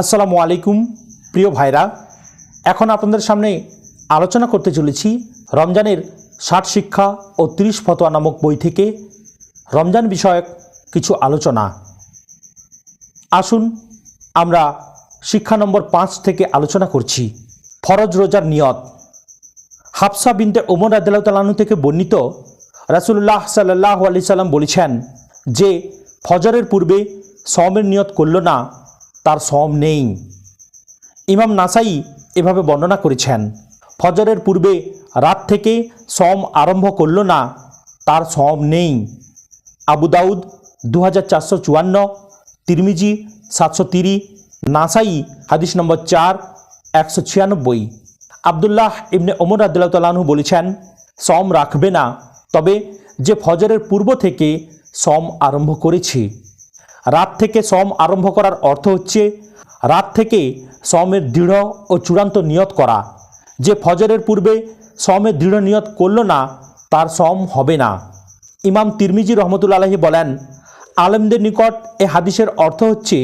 আসসালামু আলাইকুম, প্রিয় ভাইরা। এখন আপনাদের সামনে আলোচনা করতে চলেছি রমজানের ষাট শিক্ষা ও তিরিশ ফতোয়া নামক বই থেকে রমজান বিষয়ক কিছু আলোচনা। আসুন, আমরা শিক্ষা নম্বর পাঁচ থেকে আলোচনা করছি। ফরজ রোজার নিয়ত। হাফসা বিনতে ওমর আদালতালাহু থেকে বর্ণিত রাসুল্লাহ সাল্লাহ আলি সাল্লাম বলেছেন যে, ফজরের পূর্বে সমের নিয়ত করল না তার সম নেই। ইমাম নাসাই এভাবে বর্ণনা করেছেন, ফজরের পূর্বে রাত থেকে সম আরম্ভ করল না, তার সম নেই। আবু দাউদ দু হাজার চারশো চুয়ান্ন, তিরমিজি সাতশো তিরি, নাসাই হাদিস নম্বর চার, একশো ছিয়ানব্বই। আবদুল্লাহ ইবনে ওমর আদুল্লাহতালাহু বলেছেন সম রাখবে না, তবে যে ফজরের পূর্ব থেকে সম আরম্ভ করেছে। রাত থেকে সম আরম্ভ করার অর্থ হচ্ছে রাত থেকে সমের দৃঢ় ও চূড়ান্ত নিয়ত করা। যে ফজরের পূর্বে সমের দৃঢ় নিয়ত করল না, তার সম হবে না। ইমাম তিরমিজি রহমতুল্লা আলহী বলেন, আলেমদের নিকট এ হাদিসের অর্থ হচ্ছে,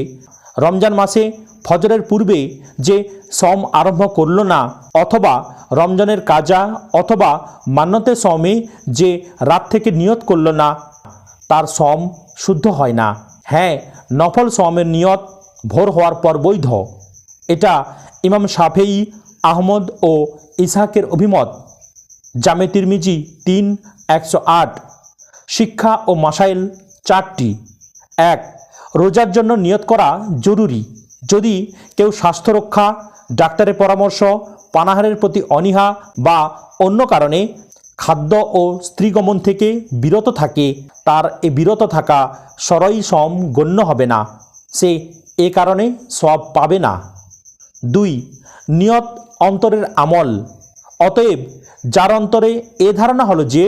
রমজান মাসে ফজরের পূর্বে যে সম আরম্ভ করল না, অথবা রমজানের কাজা অথবা মান্যতে সমে যে রাত থেকে নিয়ত করল না, তার সম শুদ্ধ হয় না। হ্যাঁ নফল সমের নিয়ত ভোর হওয়ার পর বৈধ। এটা ইমাম শাফেই আহমদ ও ইসহাকের অভিমত। জামে তিরমিজি তিন, একশো আট। শিক্ষা ও মাসাইল চারটি। এক, রোজার জন্য নিয়ত করা জরুরি। যদি কেউ স্বাস্থ্য রক্ষা ডাক্তারের পরামর্শ, পানাহারের প্রতি অনীহা বা অন্য কারণে খাদ্য ও স্ত্রীগমন থেকে বিরত থাকে, তার এ বিরত থাকা সরই সম গণ্য হবে না। সে এ কারণে সব পাবে না। দুই, নিয়ত অন্তরের আমল। অতএব যার অন্তরে এ ধারণা হলো যে,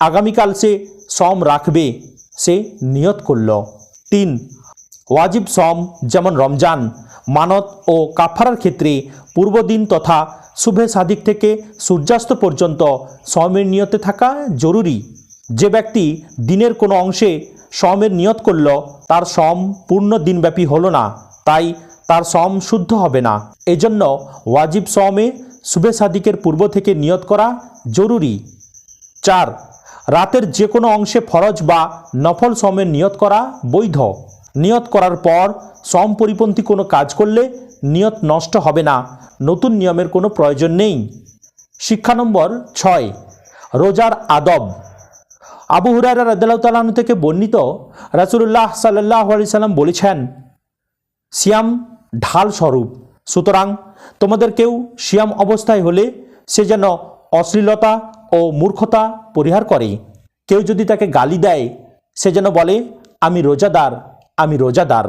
আগামীকাল সে সম রাখবে, সে নিয়ত করল। তিন, ওয়াজিব সম যেমন রমজান, মানত ও কাফারার ক্ষেত্রে পূর্বদিন তথা শুভে সাদিক থেকে সূর্যাস্ত পর্যন্ত সমের নিয়তে থাকা জরুরি। যে ব্যক্তি দিনের কোনো অংশে সমের নিয়ত করল, তার সম পূর্ণ দিনব্যাপী হলো না, তাই তার সম শুদ্ধ হবে না। এজন্য ওয়াজিব সমে শুভে সাদিকের পূর্ব থেকে নিয়ত করা জরুরি। চার, রাতের যে কোনো অংশে ফরজ বা নফল সমের নিয়ত করা বৈধ। নিয়ত করার পর সম পরিপন্থী কোনো কাজ করলে নিয়ত নষ্ট হবে না। নতুন নিয়মের কোনো প্রয়োজন নেই। শিক্ষা নম্বর ছয়, রোজার আদব। আবু হুরারা রাদু থেকে বর্ণিত রাসুল্লাহ সাল্লাহ আলি সাল্লাম বলেছেন, সিয়াম ঢাল স্বরূপ। সুতরাং তোমাদের কেউ সিয়াম অবস্থায় হলে সে যেন অশ্লীলতা ও মূর্খতা পরিহার করে। কেউ যদি তাকে গালি দেয়, সে যেন বলে, আমি রোজাদার আমি রোজাদার।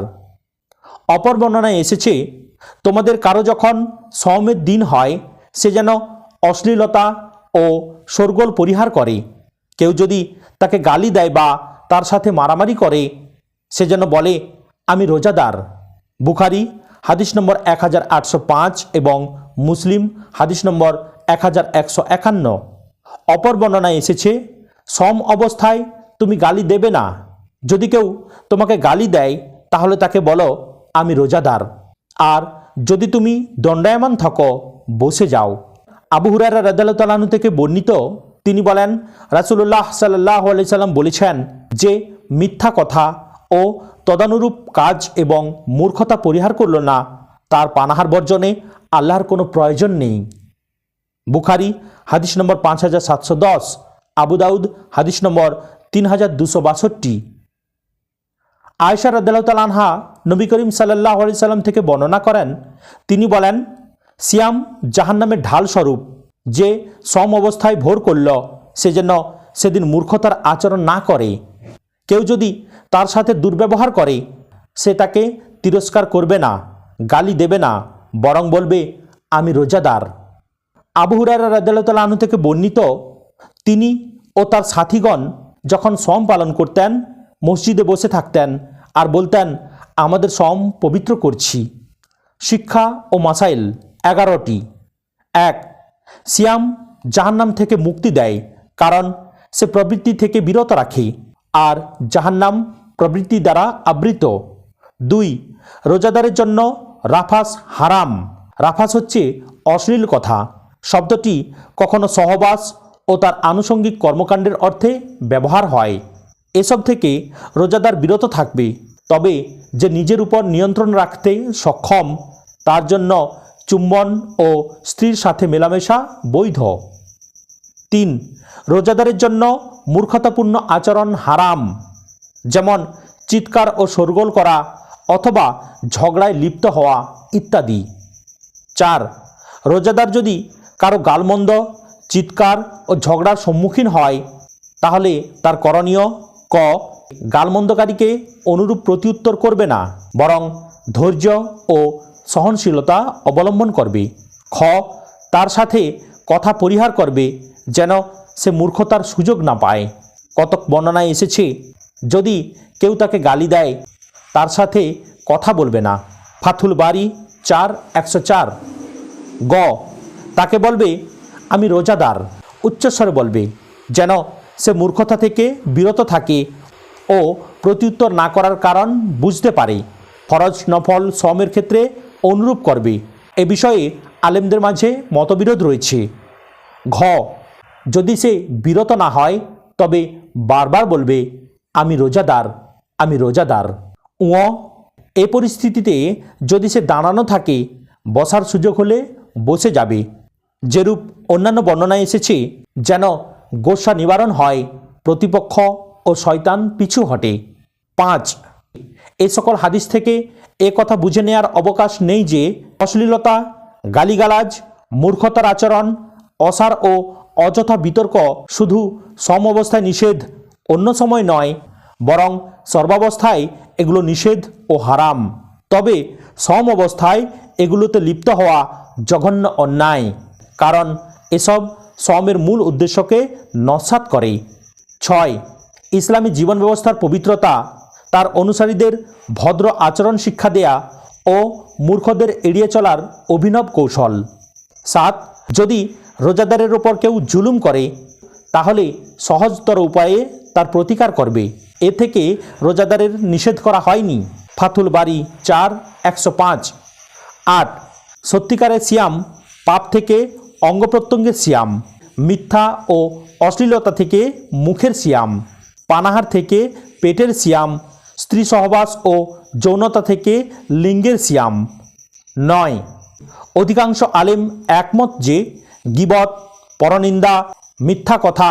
অপর বর্ণনায় এসেছে তোমাদের কারও যখন সমের দিন হয়, সে যেন অশ্লীলতা ও শোরগোল পরিহার করে। কেউ যদি তাকে গালি দেয় বা তার সাথে মারামারি করে, সে যেন বলে, আমি রোজাদার। বুখারি, হাদিস নম্বর এক হাজার আটশো পাঁচ এবং মুসলিম, হাদিস নম্বর এক হাজার একশো একান্ন। অপর বর্ণনায় এসেছে সম অবস্থায় তুমি গালি দেবে না। যদি কেউ তোমাকে গালি দেয়, তাহলে তাকে বলো, আমি রোজাদার। আর যদি তুমি দণ্ডায়মান থাকো, বসে যাও। আবু হুরারা রাদালতালানু থেকে বর্ণিত, তিনি বলেন রাসুল্লাহ সাল্লাহ আলি সাল্লাম বলেছেন যে, মিথ্যা কথা ও তদানুরূপ কাজ এবং মূর্খতা পরিহার করল না। তার পানাহার বর্জনে আল্লাহর কোনো প্রয়োজন নেই। বুখারি, হাদিস নম্বর পাঁচ হাজার সাতশো দশ। আবু দাউদ, হাদিস নম্বর তিন হাজার দুশো বাষট্টি। আয়সা রদাল আনহা নবী করিম সাল্লাহ আলি সাল্লাম থেকে বর্ণনা করেন, তিনি বলেন, সিয়াম জাহান্নামের ঢাল স্বরূপ যে সম অবস্থায় ভোর করল, সে যেন সেদিন মূর্খতার আচরণ না করে। কেউ যদি তার সাথে দুর্ব্যবহার করে, সে তাকে তিরস্কার করবে না, গালি দেবে না, বরং বলবে, আমি রোজাদার। আবু হুরারা রাদাল্লাহ আনু থেকে বর্ণিত, তিনি ও তার সাথীগণ যখন সম পালন করতেন, মসজিদে বসে থাকতেন আর বলতেন, আমাদের সম পবিত্র করছি। শিক্ষা ও মাসাইল এগারোটি। এক, সিয়াম জাহান্নাম থেকে মুক্তি দেয়, কারণ সে প্রবৃত্তি থেকে বিরত রাখে। আর জাহান্নাম প্রবৃত্তি দ্বারা আবৃত। দুই, রোজাদারের জন্য রাফাস হারাম। রাফাস হচ্ছে অশ্লীল কথা। শব্দটি কখনো সহবাস ও তার আনুষঙ্গিক কর্মকাণ্ডের অর্থে ব্যবহার হয়। এসব থেকে রোজাদার বিরত থাকবে। তবে যে নিজের উপর নিয়ন্ত্রণ রাখতে সক্ষম, তার জন্য চুম্বন ও স্ত্রীর সাথে মেলামেশা বৈধ। তিন, রোজাদারের জন্য মূর্খতাপূর্ণ আচরণ হারাম, যেমন চিৎকার ও শোরগোল করা অথবা ঝগড়ায় লিপ্ত হওয়া ইত্যাদি। চার, রোজাদার যদি কারও গালমন্দ, চিৎকার ও ঝগড়ার সম্মুখীন হয়, তাহলে তার করণীয় ক, গালমন্দকারীকে অনুরূপ প্রত্যুত্তর করবে না, বরং ধৈর্য ও সহনশীলতা অবলম্বন করবে। খ, তার সাথে কথা পরিহার করবে যেন সে মূর্খতার সুযোগ না পায়। কতক বর্ণনায় এসেছে, যদি কেউ তাকে গালি দেয়, তার সাথে কথা বলবে না। ফাথুল বাড়ি চার, একশো চার। গ, তাকে বলবে, আমি রোজাদার। উচ্চস্বরে বলবে, যেন সে মূর্খতা থেকে বিরত থাকে ও প্রত্যুত্তর না করার কারণ বুঝতে পারে। ফরজ নফল শ্রমের ক্ষেত্রে অনুরূপ করবে। এ বিষয়ে আলেমদের মাঝে মতবিরোধ রয়েছে। ঘ, যদি সে বিরত না হয়, তবে বারবার বলবে, আমি রোজাদার আমি রোজাদার। উ এ পরিস্থিতিতে যদি সে দাঁড়ানো থাকে, বসার সুযোগ হলে বসে যাবে। যেরূপ অন্যান্য বর্ণনায় এসেছে, যেন গোসা নিবারণ হয়, প্রতিপক্ষ ও শয়তান পিছু হটে। পাঁচ এই সকল হাদিস থেকে এ কথা বুঝে নেয়ার অবকাশ নেই যে অশ্লীলতা, গালিগালাজ, মূর্খতার আচরণ, অসার ও অযথা বিতর্ক শুধু সম অবস্থায় নিষেধ, অন্য সময় নয়, বরং সর্বাবস্থায় এগুলো নিষেধ ও হারাম। তবে সম অবস্থায় এগুলোতে লিপ্ত হওয়া জঘন্য অন্যায়, কারণ এসব সমের মূল উদ্দেশ্যকে নস্বাত করে। ছয়, ইসলামী জীবন ব্যবস্থার পবিত্রতা, তার অনুসারীদের ভদ্র আচরণ শিক্ষা দেয়া ও মূর্খদের এড়িয়ে চলার অভিনব কৌশল। সাত, যদি রোজাদারের ওপর কেউ জুলুম করে, তাহলে সহজতর উপায়ে তার প্রতিকার করবে। এ থেকে রোজাদারের নিষেধ করা হয়নি। ফাতুল বাড়ি চার, একশো পাঁচ। আট, সত্যিকারের সিয়াম পাপ থেকে অঙ্গ প্রত্যঙ্গের সিয়াম, মিথ্যা ও অশ্লীলতা থেকে মুখের সিয়াম, পানাহার থেকে পেটের সিয়াম, স্ত্রী সহবাস ও যৌনতা থেকে লিঙ্গের সিয়াম। নয়, অধিকাংশ আলেম একমত যে গিবত, পরনিন্দা, মিথ্যা কথা,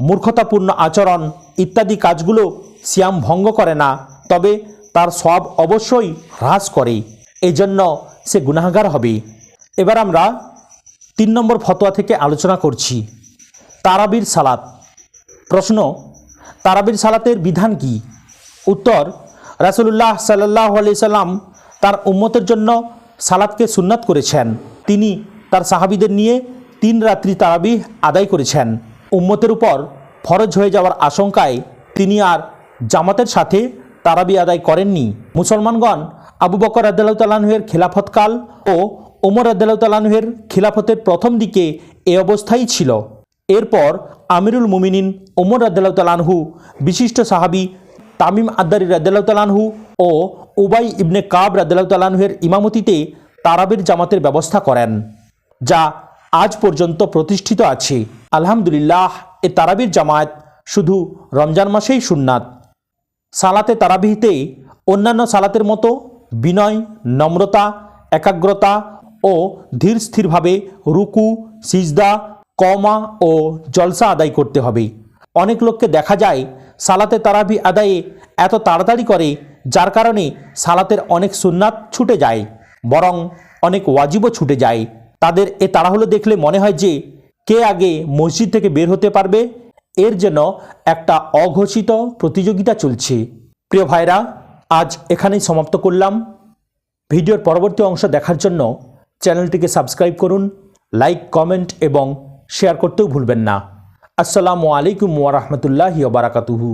মূর্খতাপূর্ণ আচরণ ইত্যাদি কাজগুলো সিয়াম ভঙ্গ করে না, তবে তার সব অবশ্যই হ্রাস করে। এজন্য সে গুনাহগার হবে। এবার আমরা তিন নম্বর ফতোয়া থেকে আলোচনা করছি। তারাবির সালাত। প্রশ্ন, তারাবির সালাতের বিধান কি? উত্তর, রাসুলুল্লাহ সাল্লাহ আলি সাল্লাম তার উম্মতের জন্য সালাতকে সুন্নাত করেছেন। তিনি তার সাহাবিদের নিয়ে তিন রাত্রি তারাবি আদায় করেছেন। উম্মতের উপর ফরজ হয়ে যাওয়ার আশঙ্কায় তিনি আর জামাতের সাথে তারাবি আদায় করেননি। মুসলমানগণ আবু বকর আদাল্লাহ তালাহের খেলাফতকাল ও ওমর আদাল্লাহ তালাহের খিলাফতের প্রথম দিকে এ অবস্থাই ছিল। এরপর আমিরুল মুমিনিন ওমর আদাল্লাহ তালানহু বিশিষ্ট সাহাবি তামিম আদারি রাদ্দাল্লাহ তালানহু ও উবাই ইবনে কাব রাদ্দাল্লাহ তালানহের ইমামতিতে তারাবির জামাতের ব্যবস্থা করেন, যা আজ পর্যন্ত প্রতিষ্ঠিত আছে। আলহামদুলিল্লাহ, এ তারাবির জামায়াত শুধু রমজান মাসেই সুন্নাত। সালাতে তারাবিহিতে অন্যান্য সালাতের মতো বিনয়, নম্রতা, একাগ্রতা ও ধীর স্থিরভাবে রুকু, সিজদা কমা ও জলসা আদায় করতে হবে। অনেক লোককে দেখা যায় সালাতে তারাবি আদায়ে এত তাড়াতাড়ি করে, যার কারণে সালাতের অনেক সুন্নাত ছুটে যায়, বরং অনেক ওয়াজিবও ছুটে যায়। তাদের এ তাড়াহুলো দেখলে মনে হয় যে, কে আগে মসজিদ থেকে বের হতে পারবে? এর জন্য একটা অঘোষিত প্রতিযোগিতা চলছে। প্রিয় ভাইরা, আজ এখানেই সমাপ্ত করলাম। ভিডিওর পরবর্তী অংশ দেখার জন্য চ্যানেলটিকে সাবস্ক্রাইব করুন, লাইক, কমেন্ট এবং শেয়ার করতেও ভুলবেন না। আসসালামু আলাইকুম ওয়ারহমতুল্লাহি ওয়া বারাকাতুহু।